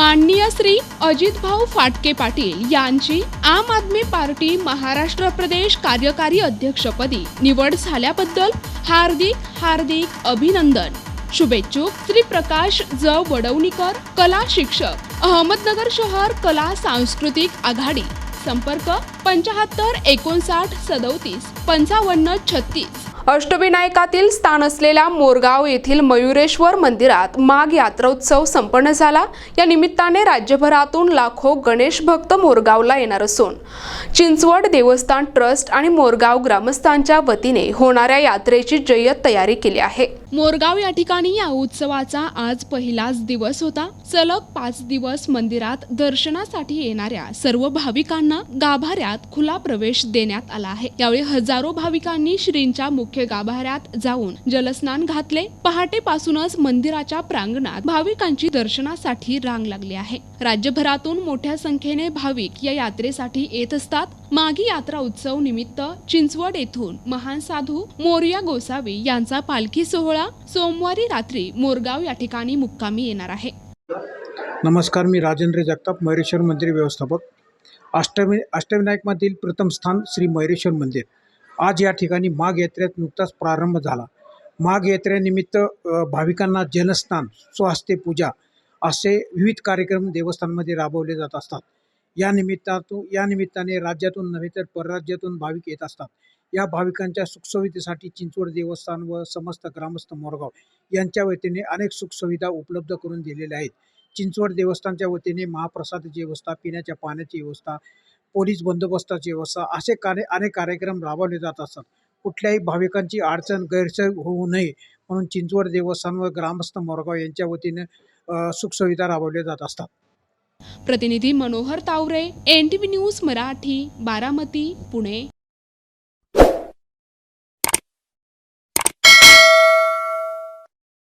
माननीय श्री अजितभाऊ फाटके पाटील यांची आम आदमी पार्टी महाराष्ट्र प्रदेश कार्यकारी अध्यक्षपदी निवड झाल्याबद्दल हार्दिक हार्दिक अभिनंदन. शुभेच्छुक श्री प्रकाश ज. वडवणीकर कला शिक्षक अहमदनगर शहर कला सांस्कृतिक आघाडी. संपर्क पंचाहत्तर एकोणसाठ सदोतीस पंचावन्न छत्तीस. अष्टविनायकातील स्थान असलेल्या मोरगाव येथील मयुरेश्वर मंदिरात माघ यात्रोत्सव संपन्न झाला. या निमित्ताने राज्यभरातून लाखो गणेश भक्त मोरगावला येणार असून चिंचवड देवस्थान ट्रस्ट आणि मोरगाव ग्रामस्थांच्या वतीने होणाऱ्या यात्रेची जय्यत तयारी केली आहे. मोरगाव या ठिकाणी या उत्सवाचा आज पहिलाच दिवस होता. सलग पाच दिवस मंदिरात दर्शनासाठी येणाऱ्या सर्व भाविकांना गाभाऱ्यात खुला प्रवेश देण्यात आला आहे. यावेळी हजारो भाविकांनी श्रींच्या मुख्य गाभाऱ्यात जाऊन जलस्नान घातले. पहाटेपासूनच मंदिराच्या प्रांगणात भाविकांची दर्शनासाठी रांग लागली आहे. राज्यभरातून मोठ्या संख्येने भाविक या यात्रेसाठी येत असतात. मागी यात्रा उत्सव निमित्त चिंचवड येथून महान साधू मोर्या गोसावी यांचा पालखी सोहळा सोमवारी रात्री मोरगाव या ठिकाणी मुक्कामी येणार आहे. नमस्कार मी राजेंद्र जगताप मयुरेश्वर मंदिर व्यवस्थापक. अष्टवि अष्टविनायकमधील प्रथम स्थान श्री मयुरेश्वर मंदिर. आज या ठिकाणी माघ यात्रेत नुकताच प्रारंभ झाला. माघ यात्रेनिमित्त भाविकांना जलस्नान स्वास्थ्य पूजा असे विविध कार्यक्रम देवस्थानमध्ये राबवले जात असतात. या निमित्तातून या निमित्ताने राज्यातून नव्हे तर परराज्यातून भाविक येत असतात. या भाविकांच्या सुखसुविधेसाठी चिंचवड देवस्थान व समस्त ग्रामस्थ मोरगाव यांच्या वतीने अनेक सुखसुविधा उपलब्ध करून दिलेल्या आहेत. चिंचवड देवस्थानच्या वतीने महाप्रसादाची व्यवस्था पिण्याच्या पाण्याची व्यवस्था पोलीस बंदोबस्ताची व्यवस्था असे कार्य अनेक कार्यक्रम राबवले जात असतात कुठल्याही भाविकांची अडचण गैरसोय होऊ नये म्हणून चिंचवड देवस्थान व ग्रामस्थ मोरगाव यांच्या वतीने सुखसुविधा राबवल्या जात असतात. प्रतिनिधी Manohar Taware N T V news Marathi Baramati Pune.